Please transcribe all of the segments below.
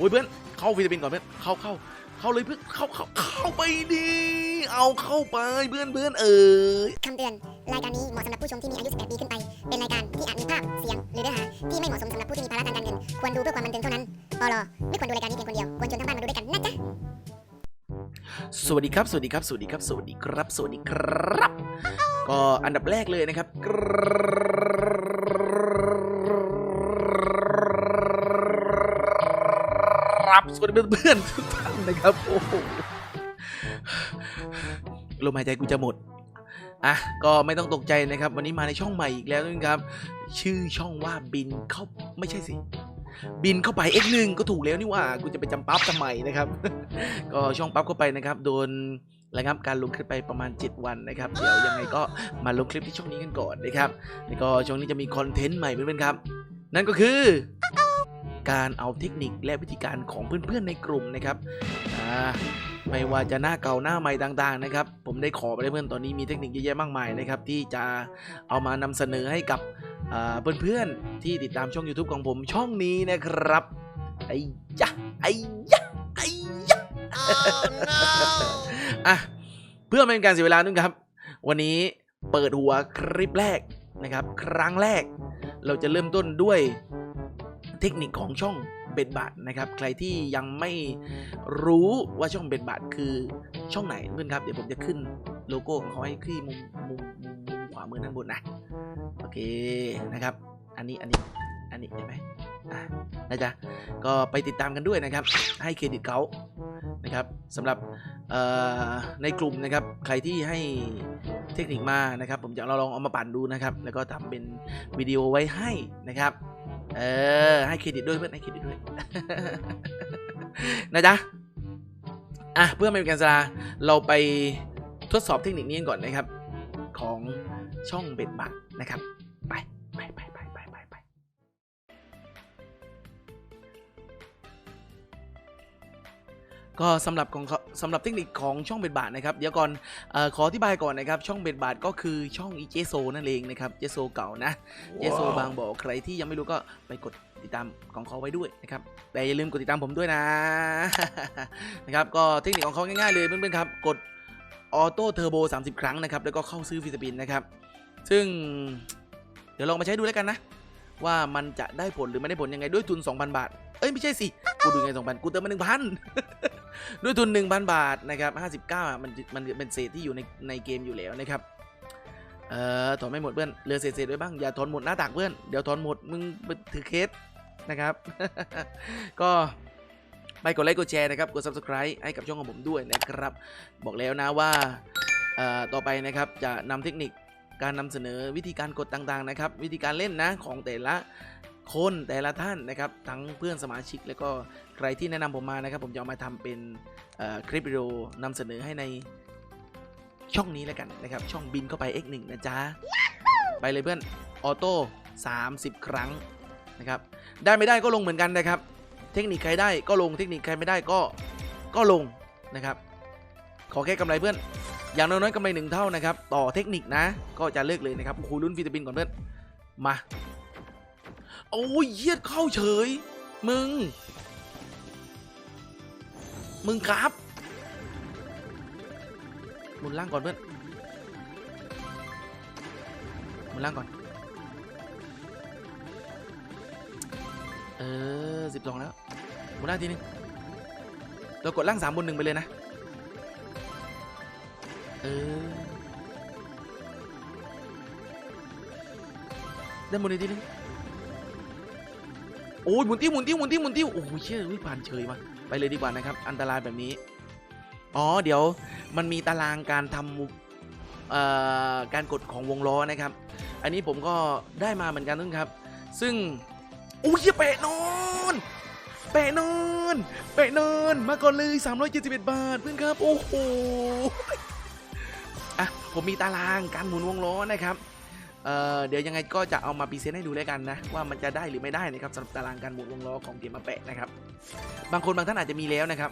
โอ้ยเพื่อนเข้าฟิลิปปินส์ก่อนเพื่อนเข้าเข้าเข้าเลยเพื่อนเข้าเข้าเข้าไปดิเอาเข้าไปเพื่อนเพื่อนเออคำเตือนรายการนี้เหมาะสำหรับผู้ชมที่มีอายุ 18 ปีขึ้นไป เป็นรายการที่อาจมีภาพเสียงหรือเนื้อหาที่ไม่เหมาะสมสำหรับผู้ที่มีภาระทางการเงินควรดูเพื่อความบันเทิงเท่านั้นปลไม่ควรดูรายการนี้เพียงคนเดียวควรชวนทั้งบ้านมาดูด้วยกันนะจ๊ะสวัสดีครับ สวัสดีครับ สวัสดีครับ สวัสดีครับ สวัสดีครับ ก็อันดับแรกเลยนะครับครับ สวัสดีเพื่อนๆทุกท่านนะครับโอ้โหลมหายใจกูจะหมดอะก็ไม่ต้องตกใจนะครับ วันนี้มาในช่องใหม่อีกแล้วนะครับ ชื่อช่องว่าบินเข้าไม่ใช่สิ บินเข้าไป X1 ก็ถูกแล้วนี่ว่ากูจะไปจำปั๊บทำไมนะครับ ก็ช่องปั๊บเข้าไปนะครับ โดนระงับการลงคลิปไปประมาณ 7 วันนะครับ เดี๋ยวยังไงก็มาลงคลิปที่ช่องนี้กันก่อนนะครับแล้วก็ช่องนี้จะมีคอนเทนต์ใหม่เพื่อนๆครับ นั่นก็คือ การเอาเทคนิคและวิธีการของเพื่อนๆในกลุ่มนะครับอ่าไม่ว่าจะหน้าเก่าหน้าใหม่ต่างๆนะครับ ผมได้ขอไปแล้วเพื่อนตอนนี้มีเทคนิคเยอะแยะมากมายนะครับที่จะเอามานำเสนอให้กับอ่าเพื่อนๆที่ติดตามช่อง YouTube ของผมช่องนี้นะครับไอ้ยะไอ้ยะไอ้ยะอะเพื่อไม่เป็นการเสียเวลานึงครับ วันนี้เปิดหัวคลิปแรกนะครับ ครั้งแรกเราจะเริ่มต้นด้วย เทคนิคของช่องเบ็ดบาทนะครับ ใครที่ยังไม่รู้ว่าช่องเบ็ดบาทคือช่องไหนเพื่อนครับ เดี๋ยวผมจะขึ้นโลโก้ของเขาให้ที่มุมมุมมุมมุมขวามือด้านบนนะโอเคนะครับ อันนี้อันนี้อันนี้เห็นไหมอะนะจ๊ะก็ไปติดตามกันด้วยนะครับ ให้เครดิตเขานะครับสำหรับในกลุ่มนะครับ ใครที่ให้เทคนิคมานะครับ ผมจะเราลองเอามาปั่นดูนะครับ แล้วก็ทำเป็นวิดีโอไว้ให้นะครับ เออ ให้เครดิตด้วยเพื่อนให้เครดิตด้วย นะจ๊ะ อะเพื่อไม่เป็นการสลาเราไปทดสอบเทคนิคนี้ก่อนนะครับ ของช่องเบ็ดบักนะครับ ก็สำหรับของเขาสำหรับเทคนิคของช่องเบ็ดบาทนะครับเดี๋ยวก่อนเออขออธิบายก่อนนะครับ ช่องเบ็ดบาทก็คือช่องอีเจโซนั่นเองนะครับเจโซเก่านะเจโซบางบ่อใครที่ยังไม่รู้ก็ไปกดติดตามของเขาไว้ด้วยนะครับแต่อย่าลืมกดติดตามผมด้วยนะนะครับก็เทคนิคของเขาง่ายๆเลยเพื่อนๆครับกดออโต้เทอร์โบ30 ครั้งนะครับแล้วก็เข้าซื้อฟิสปินนะครับซึ่งเดี๋ยวลองมาใช้ดูแล้วกันนะ ว่ามันจะได้ผลหรือไม่ได้ผลยังไงด้วยทุน 2,000 บาท เอ้ย ไม่ใช่สิ กูดูไง 2,000 กูเติมมา 1,000 ด้วยทุน 1,000 บาทนะครับ59มันมันเป็นเศษที่อยู่ในในเกมอยู่แล้วนะครับเอ่อถอนไม่หมดเพื่อนเหลือเศษๆไว้บ้างอย่าถอนหมดหน้าตักเพื่อนเดี๋ยวถอนหมดมึงถือเคสนะครับ ก็ไปกดไลค์กดแชร์นะครับกด subscribe ให้กับช่องของผมด้วยนะครับ บอกแล้วนะว่าต่อไปนะครับจะนำเทคนิคการนำเสนอวิธีการกดต่างๆนะครับ วิธีการเล่นนะของแต่ละ คนแต่ละท่านนะครับทั้งเพื่อนสมาชิก แล้วก็ใครที่แนะนำผมมานะครับผมจะเอามาทำเป็นคลิปวิดีโอนำเสนอให้ในช่องนี้แล้วกันนะครับช่องบินเข้าไป X1 นะจ๊ะไปเลยเพื่อนออโต้30 ครั้งนะครับได้ไม่ได้ก็ลงเหมือนกันนะครับ เทคนิคใครได้ก็ลงเทคนิคใครไม่ได้ก็ก็ลงนะครับ ขอแค่กำไรเพื่อน อย่างน้อยๆกำไรหนึ่งเท่านะครับ ต่อเทคนิคนะ ก็จะเลิกเลยนะครับคุยรุ่นฟิลิปปินส์ก่อนเพื่อนมา โอ้ยเยียดเข้าเฉย มึง มึงครับหมุนล่างก่อนเพื่อนหมุนล่างก่อน เออสิบสองแล้วหมุนล่างทีนึงเรากดล่างสามบนหนึ่งไปเลยนะ เออ ได้หมุนอีกทีนึง โอ้ยหมุนติ้วหมุนติ้วหมุนติ้วหมุนติ้วโอ้ยเชื่อวิผ่านเฉยมาไปเลยดีกว่านะครับ อันตรายแบบนี้ อ๋อเดี๋ยวมันมีตารางการทำเอ่อการกดของวงล้อนะครับ อันนี้ผมก็ได้มาเหมือนกันนึงครับ ซึ่งโอ้ยเหี้ยเปะนอนเปะนอนเปะนอนมาก่อนเลย 371 บาทเพื่อนครับ โอ้โหอะผมมีตารางการหมุนวงล้อนะครับ เอ่อเดี๋ยวยังไงก็จะเอามาพรีเซนต์ให้ดูแล้วกันนะ ว่ามันจะได้หรือไม่ได้นะครับสำหรับตารางการหมุนวงล้อของเกมมาแปะนะครับ บางคนบางท่านอาจจะมีแล้วนะครับ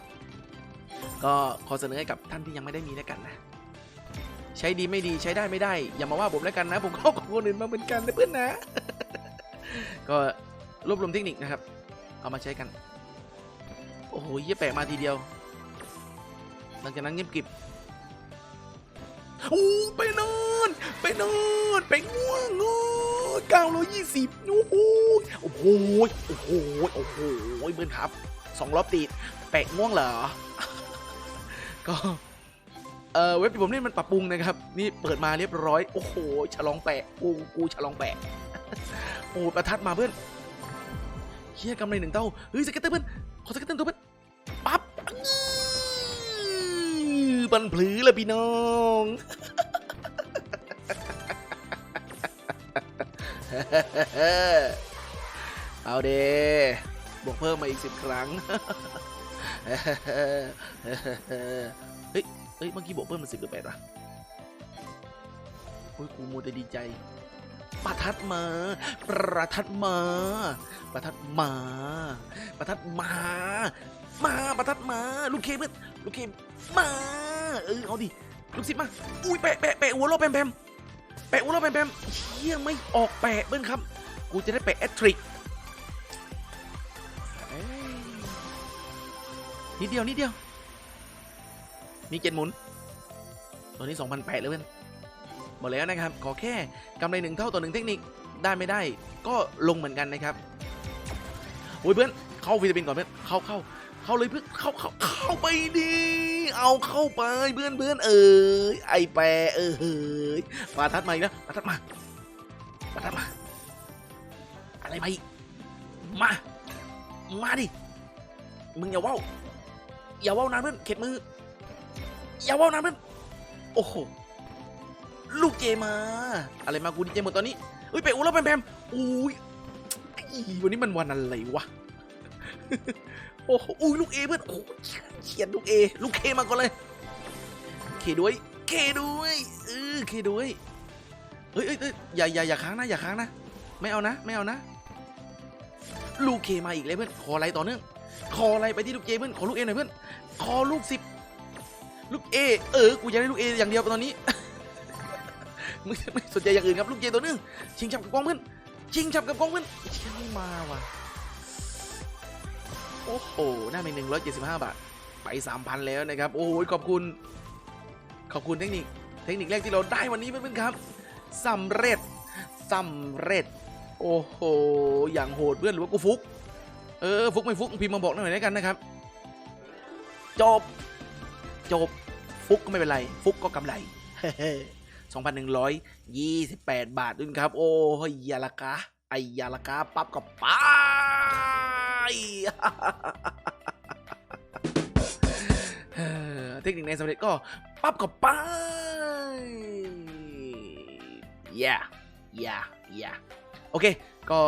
ก็ขอเสนอให้กับท่านที่ยังไม่ได้มีแล้วกันนะ ใช้ดีไม่ดีใช้ได้ไม่ได้ อย่ามาว่าผมแล้วกันนะ ผมก็ของคนอื่นมาเหมือนกันนะเพื่อนนะ ก็รวบรวมเทคนิคนะครับ เอามาใช้กันเหี้ยแปะมาทีเดียว หลังจากนั้นเงียบกริบโอ้ไปนอน ไปนอน ไปง่วงงอเก้าร้อยยี่สิบโอ้โหโอ้โหโอ้โหโอ้โหเบิร์นครับสองรอบติดแปะง่วงเหรอ ก็เออเว็บที่ผมเล่นมันปรับปรุงนะครับ นี่เปิดมาเรียบร้อย โอ้โห ฉลองแปะ กู กูฉลองแปะ โอ้ประทัดมาเพื่อนเฮียกำไรหนึ่งเต้า เฮ้ยสเก็ตเตอร์เพื่อน ขอสเก็ตเตอร์ตัวเพื่อนปั๊บบันพลือเลยพี่น้อง เอาเดบวกเพิ่มมาอีกสิบครั้ง เฮ้ย เฮ้ย เมื่อกี้บวกเพิ่มมาสิบหรือแปดวะโอ้ยกูโมัวแต่ดีใจ ประทัดมา ประทัดมา ประทัดมา ประทัดมา มาประทัดมา ลูกเคเพื่อนลูกเคมา เออเอาดิ ลูกศิษย์มา อุ้ยแปะแปะแปะหัวโลแปมแปม แปะหัวโลแปมแปมเชี่ยไม่ออกแปะเบิ้ลครับ กูจะได้แปะแอตทริกนิดเดียวนิดเดียว มีเจ็ดหมุนตัวนี้2,000แปดเลยเพื่อนบอกแล้วนะครับ ขอแค่กำไรหนึ่งเท่าต่อหนึ่งเทคนิคได้ไม่ได้ก็ลงเหมือนกันนะครับโอ้ยเพื่อนเข้าฟิลิปปินส์ก่อนเพื่อนเข้าเข้าเข้าเลยเพื่อนเข้าเข้าเข้าไปดี เอาเข้าไปเพื่อนเพื่อนเอ้ยไอแปรเอ้ยมาทัดมาอีกแล้วมาทัดมามาทัดมา อะไรมาอีกมา มาดิ มึงอย่าว่าวอย่าว่าวนะเพื่อนเข็ดมือ อย่าว่าวนะเพื่อนโอ้โหลูกเจมา อะไรมากูดีเจหมดตอนนี้เฮ้ยเปอู้แล้วแพมแพมอุ้ยวันนี้มันวันอะไรวะ โอ้อุ้ยลูกเอเพื่อนโอ้โหเขียนลูกเอลูกเคมาก่อนเลยเคด้วยเคด้วยเออเคด้วยเฮ้ยเฮ้ยเฮ้ยอย่าอย่าอย่าค้างนะอย่าค้างนะไม่เอานะไม่เอานะ ลูกเคมาอีกเลยเพื่อนขออะไรต่อเนื่องขออะไรไปที่ลูกเจเพื่อนขอลูกเอหน่อยเพื่อนขอลูกสิบลูกเอเออกูอยากได้ลูกเออย่างเดียวตอนนี้ไม่ไม่สนใจอย่างอื่นครับลูกเจตัวนึงชิงชับกับกองเพื่อนชิงชับกับกองเพื่อนเชี่ยไม่มาว่ะ โอ้โหได้ไปหนึ่งร้อยเจ็ดสิบห้าบาท ไปสามพันแล้วนะครับ โอ้ยขอบคุณ ขอบคุณเทคนิค เทคนิคแรกที่เราได้วันนี้เพื่อนๆครับสำเร็จสำเร็จ โอ้โห อย่างโหดเพื่อนหรือว่ากูฟุก เออ ฟุกไม่ฟุกพิมพ์มาบอกหน่อยแล้วกันนะครับ จบ จบ ฟุกก็ไม่เป็นไร ฟุกก็กำไร2,128 บาทด้วยครับ โอ้ยยาละกาไอยาละกาปั๊บกับปเออ เทคนิคในสำเร็จก็ปั๊บกับไป yeah yeah yeah โอเค ก็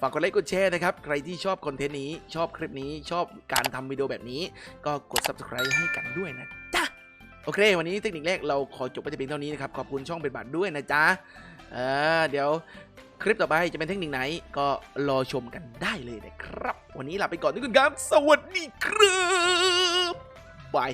ฝากกดไลค์กดแชร์นะครับ ใครที่ชอบคอนเทนต์นี้ชอบคลิปนี้ชอบการทำวิดีโอแบบนี้ ก็กด subscribe ให้กันด้วยนะจ๊ะ โอเค วันนี้เทคนิคแรกเราขอจบไปแต่เพียงเท่านี้นะครับ ขอบคุณช่องเป็นบัตรด้วยนะจ๊ะ เออเดี๋ยว คลิปต่อไปจะเป็นเทคนิคไหน ก็รอชมกันได้เลยนะครับ วันนี้ลาไปก่อนทุกคนครับ สวัสดีครับบาย